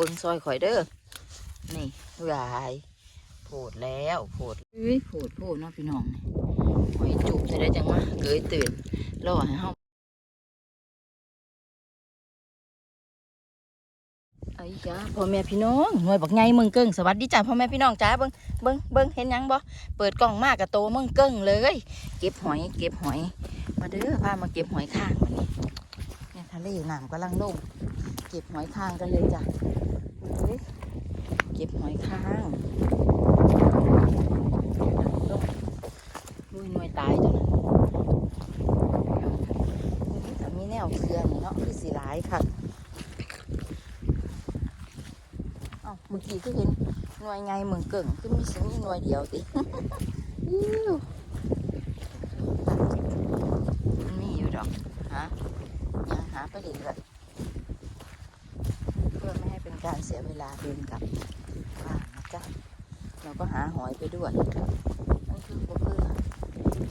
เบิ้งซอยข่อยเด้อ นี่วายโผดแล้วโผดเอ้ยโผดโผดเนาะพี่น้องหอยจุบจะได้จังมาเกยตื่นรอให้เฮาไอ้จ้าพ่อแม่พี่น้องหน่วยบักไงมึงเกิ้งสวัสดีจ้าพ่อแม่พี่น้องจ้าเบิ้งเบิ้งเบิ้งเห็นยังบ่เปิดกล้องมากกับโตมึงเกิ้งเลย เก็บหอย เก็บหอย มาเด้อพามาเก็บหอยข้างวันนี้เนี่ยทะเลน้ำกำลังลงเก็บหอยข้างกันเลยจ้ะ เก็บหอยข้างลงลุยหน่วยตายจ้ะนะแต่มีแนวเคลื่อนเนาะที่สีร้ายค่ะเอ้าเมื่อกี้ก็เห็นหน่วยไงเมืองเก่งคือมีสิ่งหน่วยเดียวติมันมีอยู่ดอก หายังหาไปเรื่อยๆเพื่อไม่ให้เป็น การเสียเวลาเดินกลับบ้านนะจ๊ะเราก็หาหอยไปด้วยนั่นคือก็คือ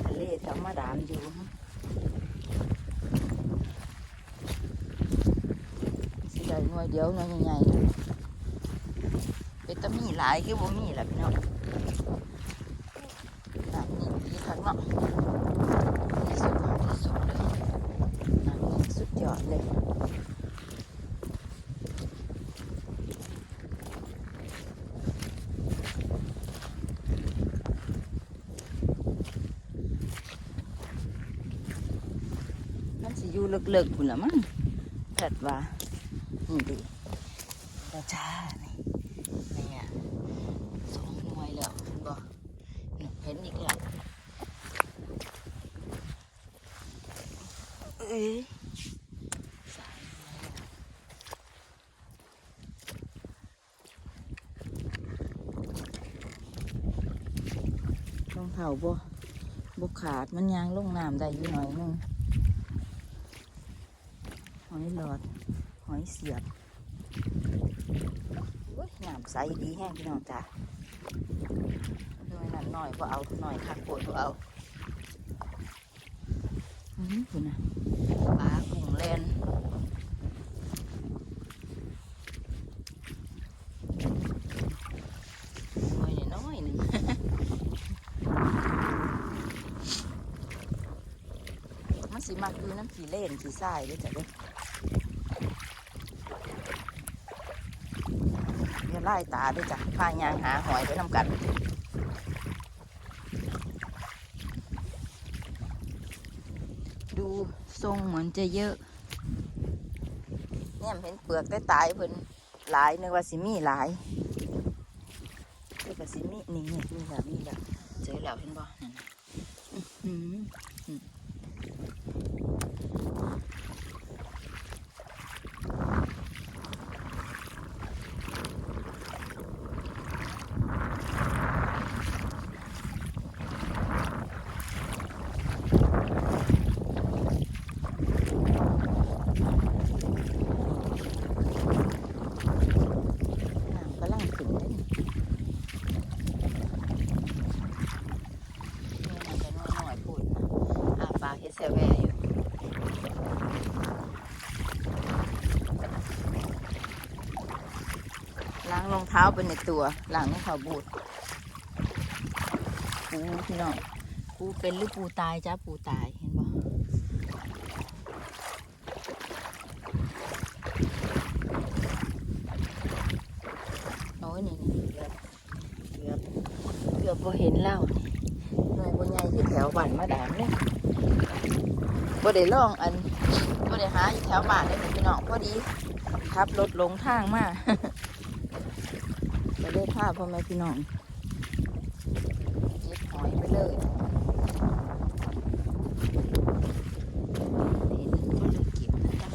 ทะเลแถวมดามอยู่สิได้หน่วยเดียวหน่วยใหญ่ๆเป็นตะมีหลายคือบ่มีแหละพี่น้องน้ำนี่ดีคักเนาะ ที่สุดของที่สุดเลยน้ำนี่สุดยอดเลย มันสิอยู่เลิกๆพุ่นละมั้งจัดว่านี่ดิตาชานี่นี่อะสองหน่วยแล้วเห็นบ่นี่เห็นอีกแล้วเอ้ยรองเท้าบ่บ่ขาดมันยางลงน้ำได้อยู่หน่อยนึง อยหลอด หอยเสียบโอ้ยน้ำใสดีแห้งพี่น้องจ้ะหน่อยนั่นหน่อยก็เอาหน่อยคักโกดบ่เอาอืมคุณน่ะปลากุ้งเลนน้อยน้อยหนึ่งมันสีมักคือน้ำขี้เล่นขี้ทรายด้วยจ้ะเด้ออย่า ไล่ตาด้วยจ้ะพายางหาหอยไปทำกันดูทรงเหมือนจะเยอะเนี่ยเห็นเปลือกได้ตายเพิ่นหลายนึกว่าสิมีหลายเพิ่นก็สิมีนี่นี่มีแล้วมีแล้วเจอแล้วเห็นบ่นั่นน่ะอื้อหืออืมน้ำกำลังขึ้นเลยนี่นี่มันจะน้อยๆพูดนะอาปากเฮ็ดแซวแวอยู่ล้างรองเท้า ไปในตัวหล้างให้เขาบูดปูพี่น้องปูเป็นหรือปูตายจ้าปูตายเห็นบ่โอ้ยนี่นี่เกือบเกือบเกือบพอเห็นแล้วนี่หน่วยบนใหญ่ที่แถวบ้านมาดามเนี่ยบ่ได้ลองอันบ่ได้หาอยู่แถวบ้านเลยพี่น้องพอดีขับรถลงทางมา ก็ได้พาพ่อแม่พี่น้องเก็บหอยไปเลยเห็นก็เก็บนะจ๊ะ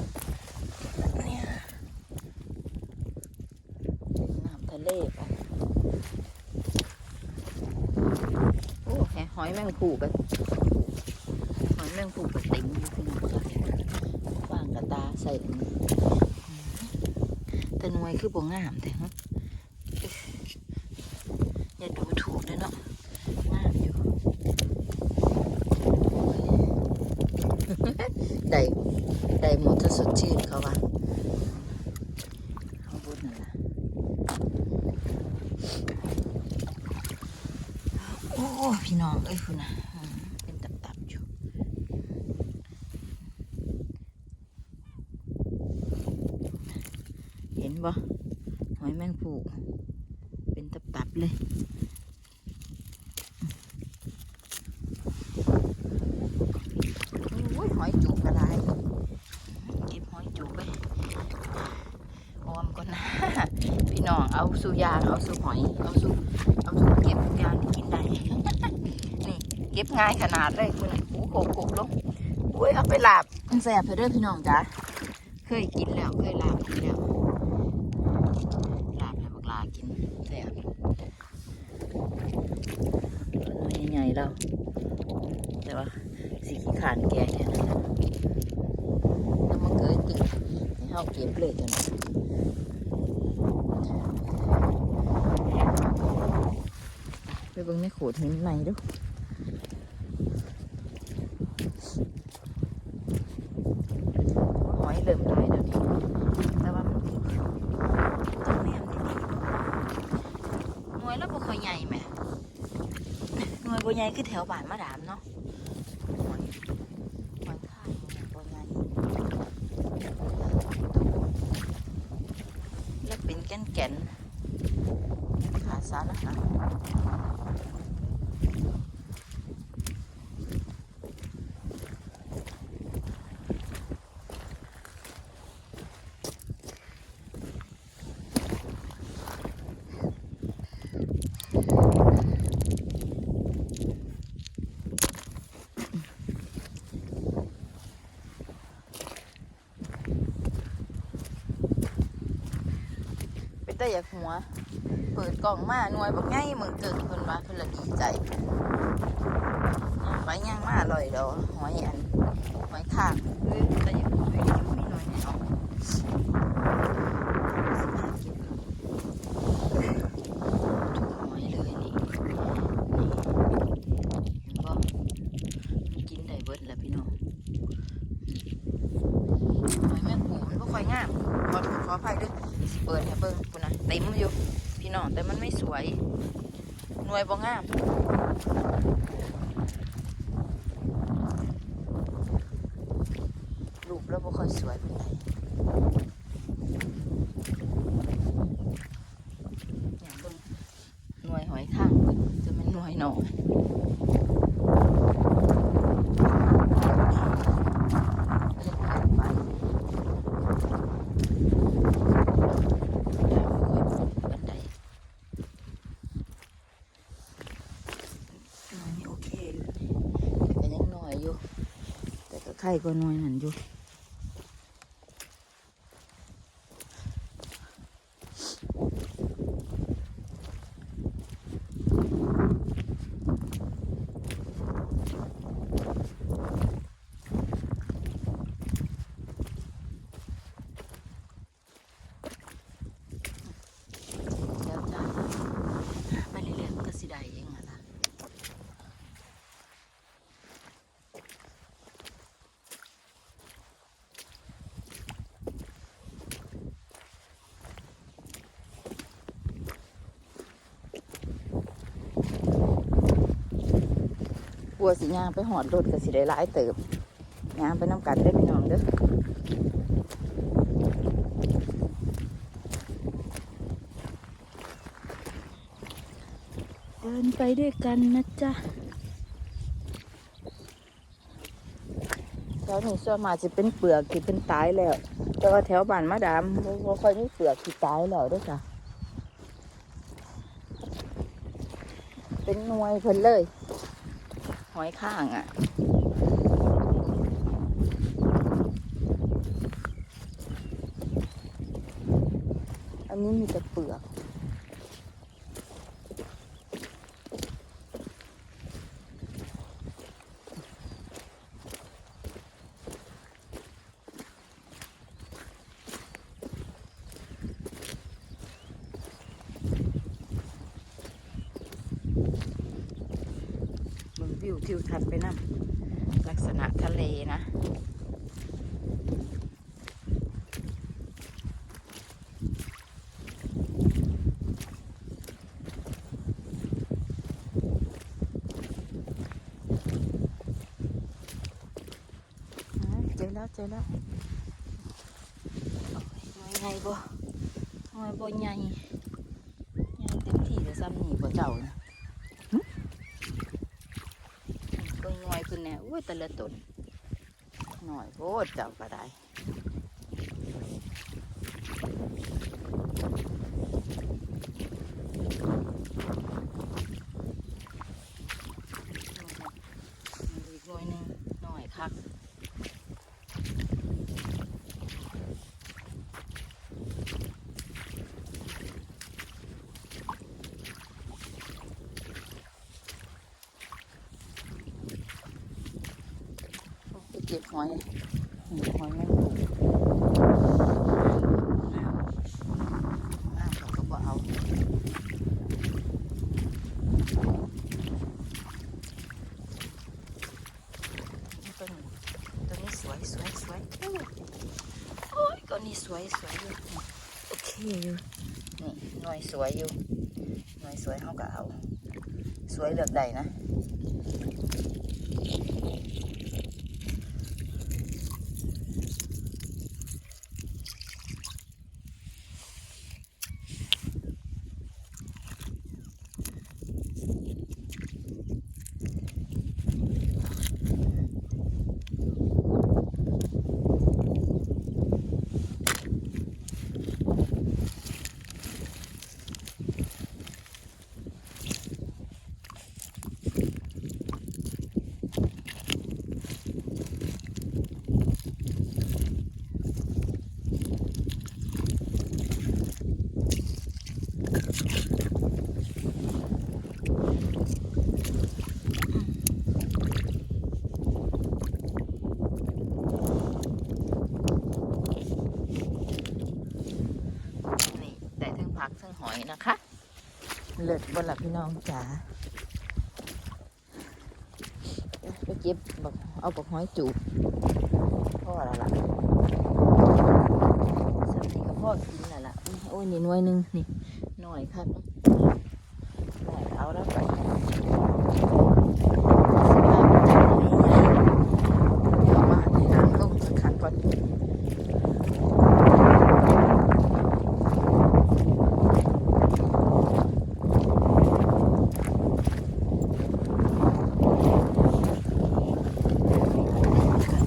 นี่น้ำทะเลไปโอ้แหหอยแมงผูกันหอยแมงผูกับติ่งอยู่พี่น้องวางกระตาใส่แต่หน่วยคือบ่งามแต่ ได้ได้หมดถ้าสดชื่นเขาบ้างะโอ้พี่น้องเอ้ยคุณนะ ยหอยจูบกระไรเก็บหอยจูบไปออมก่อนนะพี่น้องเอาสู่ยางเอาสู่หอยเอาสู่เอาสู่เก็บกอย่างที่กินได้นี่เก็บง่ายขนาดเลยคุณโอ้โหโขกลงอุ้ยเอาไปลาบมันแสบเถอะเด้อพี่น้องจ้ะเคยกินแล้วเคยลาบกินแล้วลาบให้บักลากินแสบน้อยใหญ่ๆแล้วแต่ว่าสีขี้ขานแก่ค่นั้นแหละแล้วมันเกิดติให้เฮาเก็บเลยจ้ะนไปเบิ่งในโขดหินในดูหอยเริ่มได้แล้วนี่แต่ว่ามันจังแนมดีๆหน่วยแล้วบ่ค่อยใหญ่แหมหน่วยบ่ใหญ่คือแถวบ้านมาดามเนาะหอยหอยข้างเนี่ยบ่ใหญ่ แล้วเป็นแก่นขาสารอาหา แต่อยากหัว เปิดกล่องมาหน่วยบอกง่ายมึงเกิดคนมาเพิ่นละดีใจไปย่างมาอร่อยดอกหอยอันหอยขากเฮ้ยแต่อยากหัวอยู่มีหน่วยเนี่ยเอทุกหอยเลยนี่นี่เห็นบ่มันกินได้เบิดแล้วพี่น้องหอยแมงปูมันบ่ค่อยงามขอโทษขออภัยเด้วย สิเปิดให้เบิ่งคุณนะเต็มอยู่ พี่น้องแต่มันไม่สวย หน่ วยบ่งามรูปแล้วบ่ค่อยสวยเป็นไรอย่างเบิ่งหน่วยหอยข้างเพิ่นจะเป็นหน่วยหน่อยล็กเกินไป บันไดน้อยนี่โอเคอยู่แต่ก็ยังน้อยอยู่ แต่ ก็ไข่ก็น้อยหันอยู่ แล้วจ้าไปเรื่อยๆมันก็สิได้เองอะล่ะก ลัวสิยางไปหอดรถก็สิได้หลายเติบยางไปน้ำกันได้อพี่น้องเด้อเดินไปด้วยกันนะจ๊ะแถวนี้ส่วนมากจะเป็นเปลือกที่เป็นตายแล้ว แต่ว่าแถวบ้านมาดามบ่บ่ค่อยมีเปลือกที่ตายแล้วด้วยจ้ะเป็นหน่วยเพิ่นเลย หอยข้างอะอันนี้มีแต่เปลือก เบิ่งวิวทิวทัศน์ไปนะลักษณะทะเลนะ เจอแล้วโอ้ยหน่วยใหญ่บ่หน่วยบ่ใหญ่ใหญ่เต็มที่เลยซ้ำนี่บ่เจ้านะหึเบิ่งหน่วยเพิ่นแน่อุ้ยแต่ละตนหน่อยโพดเจ้าก็ได้ อีกหน่วยหนึงหน่อยคักไปเก็บหอยนี่หอยแมงปูอ้าวเขาก็บ่เอาตัวนี้ตัวนี้สวยสวยสวยโอ้ยโอ้ยตัวนี้สวยสวยอยู่โอเคอยู่นี่หน่วยสวยอยู่หน่วยสวยเขาก็เอา สวยเลือกได้นะ นะคะเลิศบนหลับพี่น้องจ๋าไปเก็บบอกเอาบอกห้อยจูบพ่อละล่ะสำนีกับพ่อกินละล่ะโอ้ยนี่หน่วยนึงนี่หน่อยครับหน่อยเอาแล้วไปเดี๋ยวมาในน้ำลงสักขันก่อน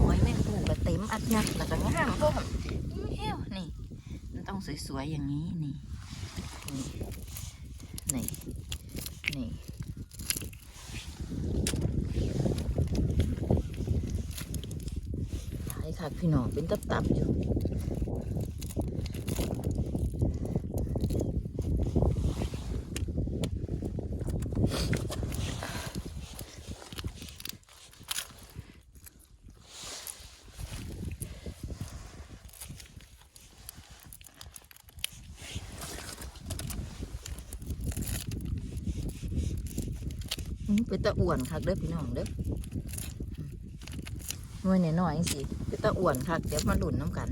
หอยแมงปูก็เต็มอัดยัดแล้วก็งามพวกเอ้วนี่มันต้องสวยๆอย่างนี้นี่ นี่ นี่ นี่หลาย คักพี่น้องเป็นตับๆอยู่เป็นตะอ้วนคักเด้อพี่น้องเด้อหน่วยหน่อยๆสิ เป็นตะอ้วนคักเดี๋ยวมาหลุนน้ำกัน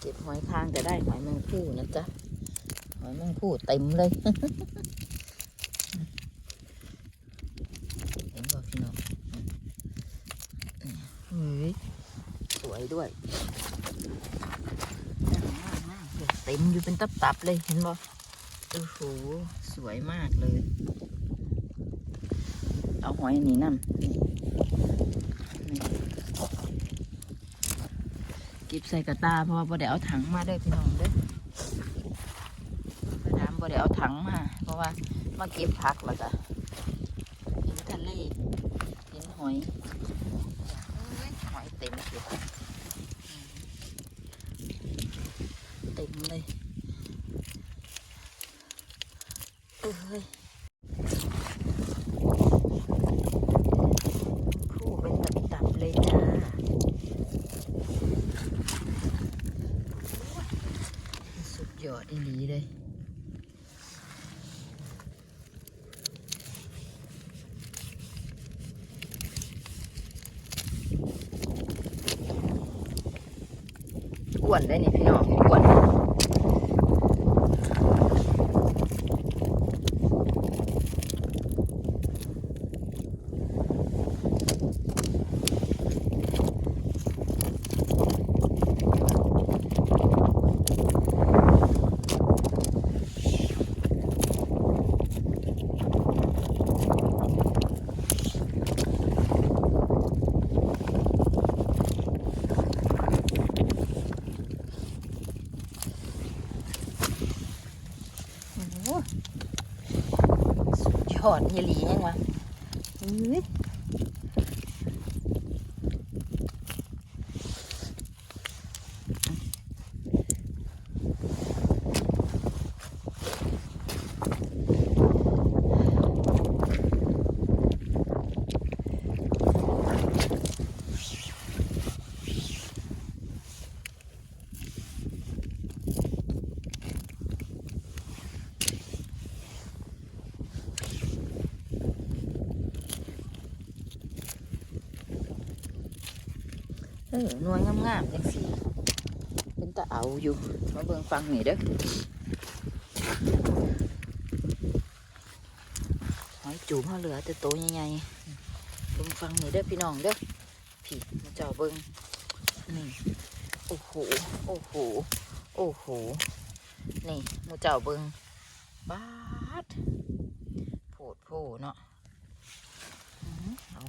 เก็บหอยคางจะได้หอยแมงคู่นะจ๊ะ หอยแมงคู่เต็มเลย เห็นบ่พี่น้องอืมเฮ้ยสวย ด้วยเต็มอยู่เป็นตับๆเลยเห็นบ่โอ้โหสวยมากเลย เอาหอยอันนี้นั่นเก็บใส่กระตาเพราะว่าบ่ได้เอาถังมาเด้พี่น้องเด้อพระดามบ่ได้เอาถังมา เพราะว่ามาเก็บผักแล้วก็เห็นทะเลเห็นหอยหอยเต็มเลยเต็มเลยเอ้ยคู่เป็นตับๆเลยจ้าสุดยอดอีหลีเลยอ้วนได้นี่พี่น้อง อดเฮลียังวะ เออหน่วยงามๆจังสิเป็นตาเอาอยู่ มาเบิ่งฟังนี่เด้อหอยจูบเขาเหลือแต่โตใหญ่ๆเบิ่งฟังนี่เด้อพี่น้องเด้อพี่มาเจ้าเบิ่งนี่โอ้โหโอ้โหโอ้โหนี่มูเจ้าเบิงบาดโผดโผเนาะอื้อหือเอา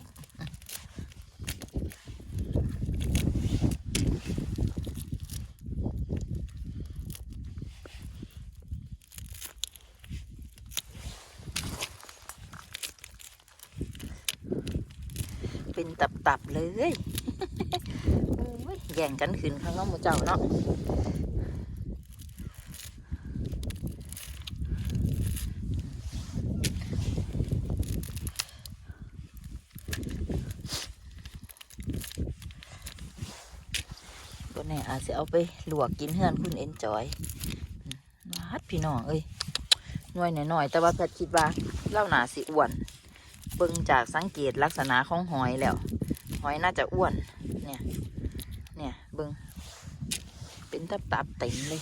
เป็นตับๆเลยแย่งกันขึ้นข้างนอกมูเจ้าเนาะก็แน่อาจจะเอาไปลวกกินเฮือนคุณเอ็นจอยวัดพี่น้องเอ้ยหน่วยหน่อยๆแต่ว่าแพทคิดว่าเล่าหนาสิอ้วน บิ่งจากสังเกตลักษณะของหอยแล้ว หอยน่าจะอ้วน เนี่ย เนี่ยเบิ่งเป็นตับตับเต็มเลย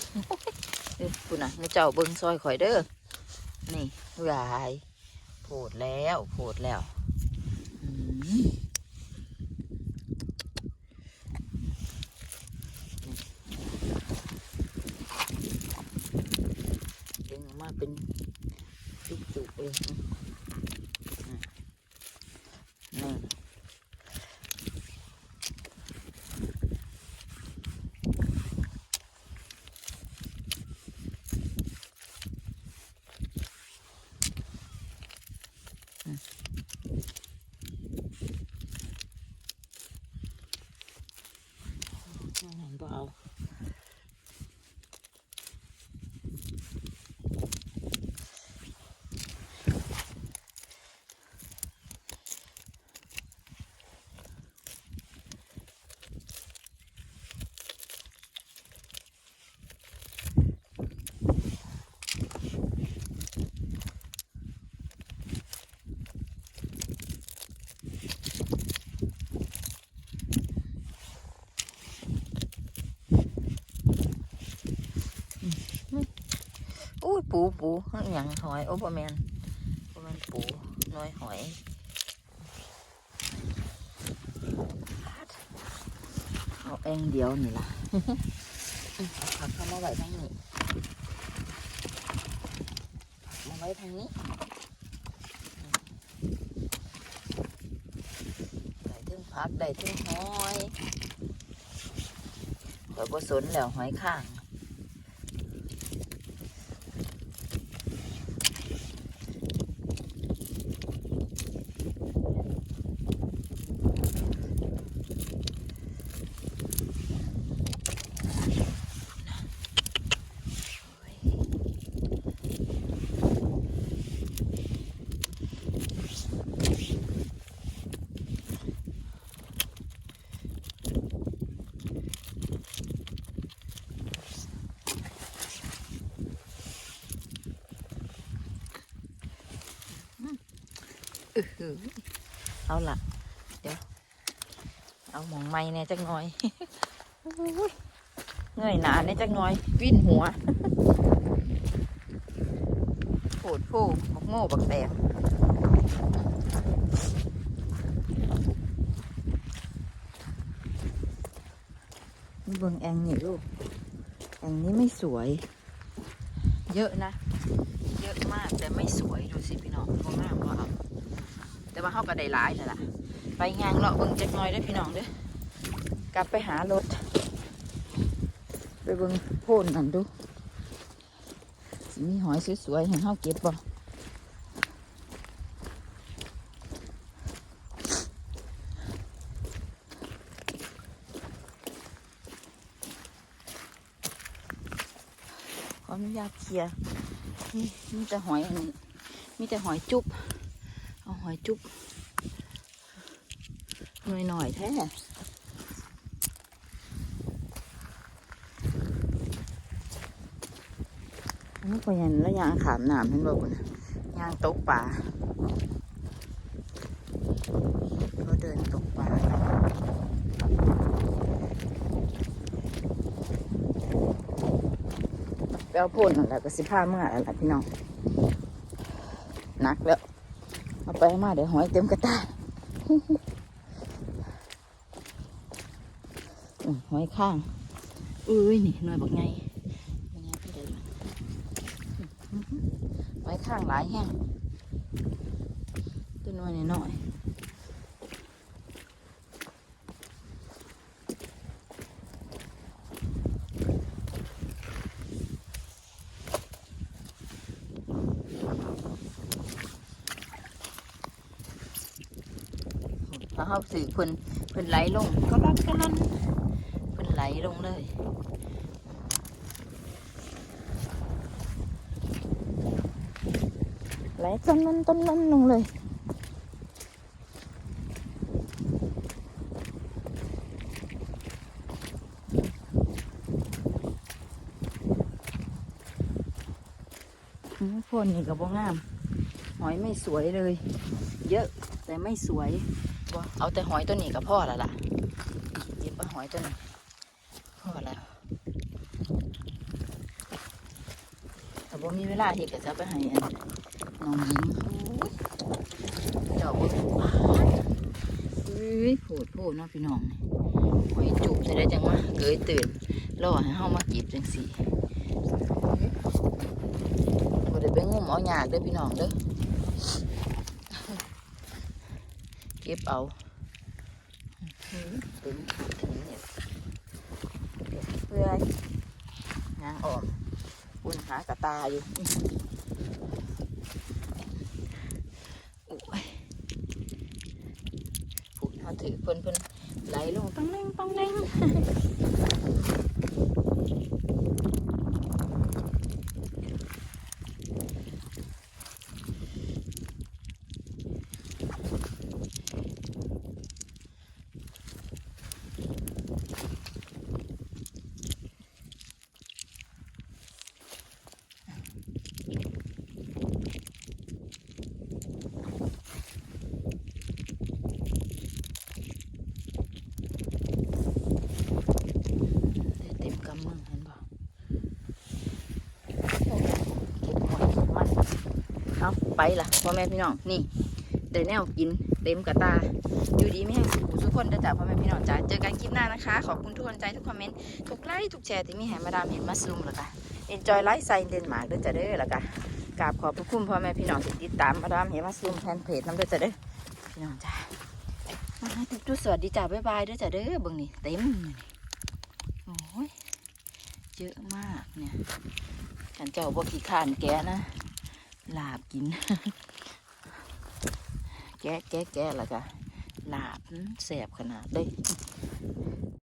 เอ้ยคุณน่ะนี่เจ้าเบิ่งซอยข่อยเด้อ นี่วายโผดแล้วโผดแล้วอืม ดึงออกมาเป็นจุกๆเลยอืมนี่อืมนั่นเห็นบ่เอา อุ้ยปูปูอหย่างหอยโอ้บะแมนบะแมนปูน้อยหอยเอาเองเดียวนี่ล่ะผักเข้ามาไว้ทางนี้มาไว้ทางนี้ได้ถึงผักได้ถึงหอยข่อยบ่สนแล้วหอยข้าง เอาล่ะ เดี๋ยว เอาหมองไม้เนี่ยจักน่อยเงยหนาในจักน้อย วิ่นหัวโผดโผบักโง่บักแตงเบิ่งแองนี่ลูก แองนี้ไม่สวย เยอะนะ เยอะมากแต่ไม่สวยดูสิพี่น้องบ่งามว่าเอา ว่าเขาก็ได้หลายแล้วล่ะ ไปงานเลาะเบิ่งจักหน่อยเด้อพี่น้องเด้อกลับไปหารถ ไปเบิ่งโพนนั่นดูมีหอยสวยๆให้เฮาเก็บบ่ขออนุญาตเคลียร์มีแต่หอยอันนี้มีแต่หอยจุ๊บ อาหอยจุบหน่อยหน่อยๆแท้อันนี้ก็ยันแล้วยางขามน้ำเห็นบอกนะยางตกป่าเขาเดินตกป่าไปเอาโพ่นนั่นแหละก็สิพาเมื่อแล้วล่ะพี่น้องนักแล้ว ไปมาเดี๋ยวหอยเต็มกระตาอุ้ยหอยข้างอุ้ยนี่น้อยบอกไงไงพี่เดินหอยข้างหลายแห้งตัวน้อยหน่อยพ อเขาสื่อเพิ่นเพิ่นไหลลงก็รับก็ลันเพิ่นไหลลงเลยไหลต้นนั้นต้นนั้นลงเลยอืมพ่นนี่ก็บ่งาม หอยไม่สวยเลย เยอะแต่ไม่สวย บ่เอาแต่หอยตัวนี้ก็พอแล้วล่ะหยิบเอาหอยตัวนี้พอแล้วแต่บ่มีเวลาเห็ดก็จะไปให้อันน้องหญิงเจ้าเบิ่งว้าวเอ้ยโผดโผดเนาะพี่น้องหอยจุบจะได้จังวะเกยตื่นรอให้เฮามาเก็บจังสี่บ่ได้ไปงมเอายากเด้อพี่น้องเด้อ เก็บเอาถึงถึงเนี่ยเพื่อยงางออมอุ่นหากระตาอยู่อื้อโอ้ยพูดเขาถือเพิ่นเพิ่นไหลลงต้องเล่งต้องเล่งได้เต็มกำมือเห็นบ่โอ้เก็บหอยเก็บมันเอา ไปล่ะพ่อแม่พี่น้องนี่ได้แนวกินเต็มกระตา อยู่ดีไม่ห้สุขทุกคนด้จ้ะพ่อแม่พี่น้องจ้าเจอกันคลิปหน้านะคะ ขอบคุณทุกคนใจทุกคอมเมนต์ทุกไลค์ทุกแชร์ที่มีให้มาดามเห็นมาซูมแล้วกัน enjoy life ไซน์เดนมาร์กด้อจ้ะเด้อแล้วกันกราบขอบพระคุณพ่อแม่พี่น้องที่ติดตามมาดามเห็นมาซูมแฟนเพจน้ำด้อจ้ะเด้อพี่น้องจ้ามาทุกทุกสวัสดีจ้าบ๊ายบายด้อจ้ะเด้อเบิ่งนี่เต็มโอ้ยเยอะมากเนี่ยฉันเจ้าบ่ขี้ขานแกนะ ลาบกิน แกะแกะแกะแล้วก็ลาบแสบขนาดเลย